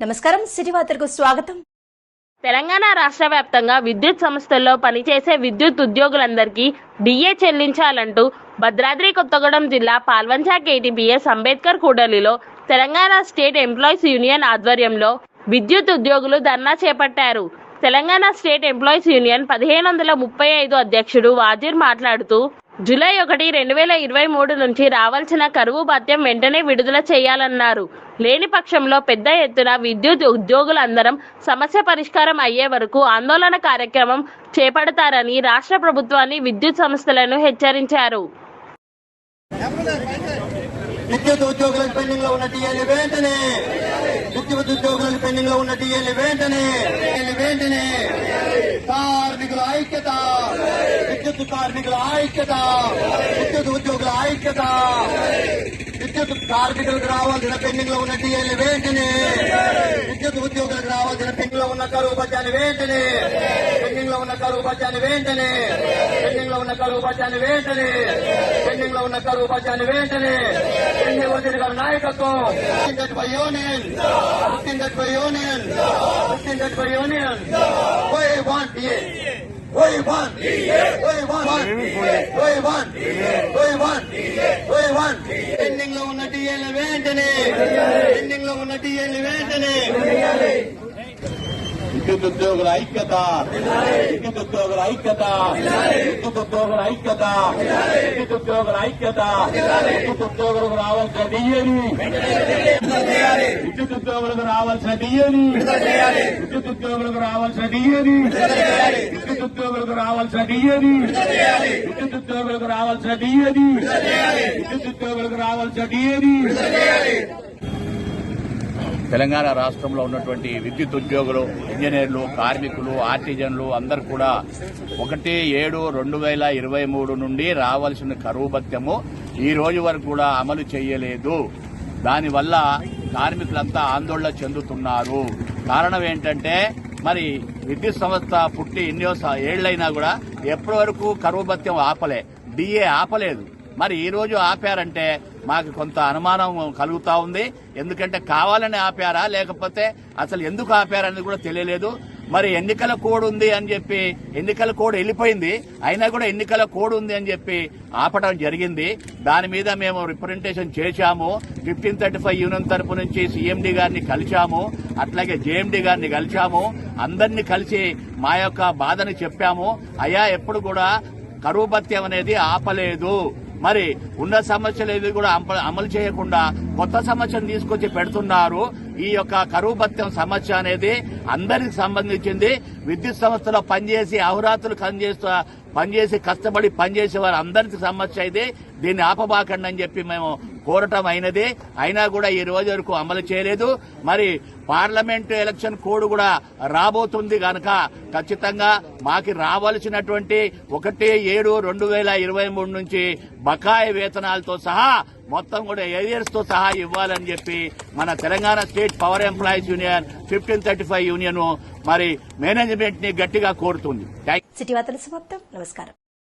నమస్కారం సిటీ వార్తలకు స్వాగతం. తెలంగాణ రాష్ట్ర వ్యాప్తంగా విద్యుత్ సంస్థల్లో పనిచేసే విద్యుత్ ఉద్యోగులందరికీ డిఏ చెల్లించాలంటూ భద్రాద్రి కొత్తగూడెం జిల్లా పాల్వంచా కేటీపీఎస్ అంబేద్కర్ కూడలిలో తెలంగాణ స్టేట్ ఎంప్లాయీస్ యూనియన్ ఆధ్వర్యంలో విద్యుత్ ఉద్యోగులు ధర్నా చేపట్టారు. తెలంగాణ స్టేట్ ఎంప్లాయీస్ యూనియన్ పదిహేను వందల ముప్పై ఐదు అధ్యక్షుడు వాజీర్ మాట్లాడుతూ జూలై ఒకటి రెండు వేల ఇరవై మూడు నుంచి రావాల్సిన కరువు భత్యం వెంటనే విడుదల చేయాలన్నారు. లేని పక్షంలో పెద్ద ఎత్తున విద్యుత్ ఉద్యోగులందరం సమస్య పరిష్కారం అయ్యే వరకు ఆందోళన కార్యక్రమం చేపడతారని రాష్ట్ర ప్రభుత్వాన్ని విద్యుత్ సంస్థలను హెచ్చరించారు. విద్యుత్ ఉద్యోగులకు పెండింగ్లో ఉన్న టీఎల్ వెంటనే. విద్యుత్ ఉద్యోగులకు పెండింగ్లో ఉన్న టీఎల్ వెంటనే. వెంటనే. కార్మికుల ఐక్యత. విద్యుత్ కార్మికుల ఐక్యత విద్యుత్ ఉద్యోగుల ఐక్యత విద్యుత్ కార్మికులకు రావాల్సిన పెండింగ్లో ఉన్న టీఎల్ వెంటనే విద్యుత్ ఉద్యోగులకు రావాల్సిన పెండింగ్లో ఉన్న కరువు బత్యాన్ని వెంటనే పెండింగ్లో ఉన్న కరువు బత్యాన్ని వెంటనే పెండింగ్లో ఉన్న కరువు బత్యాన్ని వెంటనే పెండింగ్లో ఉన్న కరువు బత్యాన్ని వెంటనే ఎన్ని వదిలి గారి నాయకత్వం by union by union by union we want we want we want we want we want we want పెండింగ్లో ఉన్న టీఏలు వెంటనే పెండింగ్లో ఉన్న టీఏలు వెంటనే విద్యుత్ ఉద్యోగుల ఐక్యత విద్యుత్ ఉద్యోగుల ఐక్యత విద్యుత్ ఉద్యోగుల ఐక్యత విద్యుత్ ఉద్యోగుల ఐక్యత విద్యుత్ ఉద్యోగులకు రావాల్సిన డిఏని విద్యుత్ ఉద్యోగులకు రావాల్సిన డిఏని విద్యుత్ ఉద్యోగులకు రావాల్సిన డిఏని ఉద్యోగులకు రావాల్సిన డిఏని విద్యుత్ ఉద్యోగులకు రావాల్సిన డిఏని విద్యుత్ ఉద్యోగులకు రావాల్సిన డిఏని తెలంగాణ రాష్ట్రంలో ఉన్నటువంటి విద్యుత్ ఉద్యోగులు ఇంజనీర్లు కార్మికులు ఆర్టిజన్లు అందరు కూడా ఒకటి ఏడు రెండు వేల ఇరవై మూడు నుండి రావాల్సిన కరువు భత్యము ఈ రోజు వరకు కూడా అమలు చేయలేదు. దానివల్ల కార్మికులంతా ఆందోళన చెందుతున్నారు. కారణం ఏంటంటే మరి విద్యుత్ సంస్థ పుట్టి ఎన్నో ఏళ్ళైనా కూడా ఎప్పటి వరకు కరువు భత్యం ఆపలే. డిఏ ఆపలేదు. మరి ఈ రోజు ఆపారంటే మాకు కొంత అనుమానం కలుగుతా ఉంది. ఎందుకంటే కావాలని ఆపారా? లేకపోతే అసలు ఎందుకు ఆపారనేది కూడా తెలియలేదు. మరి ఎన్నికల కోడ్ ఉంది అని చెప్పి ఎన్నికల కోడ్ వెళ్ళిపోయింది. అయినా కూడా ఎన్నికల కోడ్ ఉంది అని చెప్పి ఆపడం జరిగింది. దాని మీద మేము రిప్రజెంటేషన్ చేశాము. ఫిఫ్టీన్ థర్టీ ఫైవ్ యూనియన్ తరపు నుంచి సీఎండీ గారిని కలిశాము. అట్లాగే జేఎండీ గారిని కలిశాము. అందరినీ కలిసి మా యొక్క బాధని చెప్పాము. అయ్యా ఎప్పుడు కూడా కరువు అనేది ఆపలేదు. మరి ఉన్న సమస్యలు ఏవి కూడా అమలు చేయకుండా కొత్త సమస్యను తీసుకొచ్చి పెడుతున్నారు. ఈ యొక్క కరువు భత్యం సమస్య అనేది అందరికి సంబంధించింది. విద్యుత్ సంస్థలో పనిచేసి అహురాత్రులు పనిచేస్తూ పనిచేసి కష్టపడి పనిచేసే వారు అందరికి సమస్య ఇది. దీన్ని ఆపబాకండి అని చెప్పి మేము కోరటం అయినది అయినా కూడా ఈ రోజు వరకు అమలు చేయలేదు. మరి పార్లమెంట్ ఎలక్షన్ కోడ్ కూడా రాబోతుంది కనుక ఖచ్చితంగా మాకి రావాల్సినటువంటి ఒకటి ఏడు రెండు వేల ఇరవై మూడు నుంచి బకాయి వేతనాలతో సహా మొత్తం కూడా ఏరియర్స్తో సహా ఇవ్వాలని చెప్పి మన Telangana state power employees union fifteen thirty five union మరి మేనేజ్మెంట్ని గట్టిగా కోరుతుంది. సిటీ వార్తల సమాప్తం. నమస్కారం.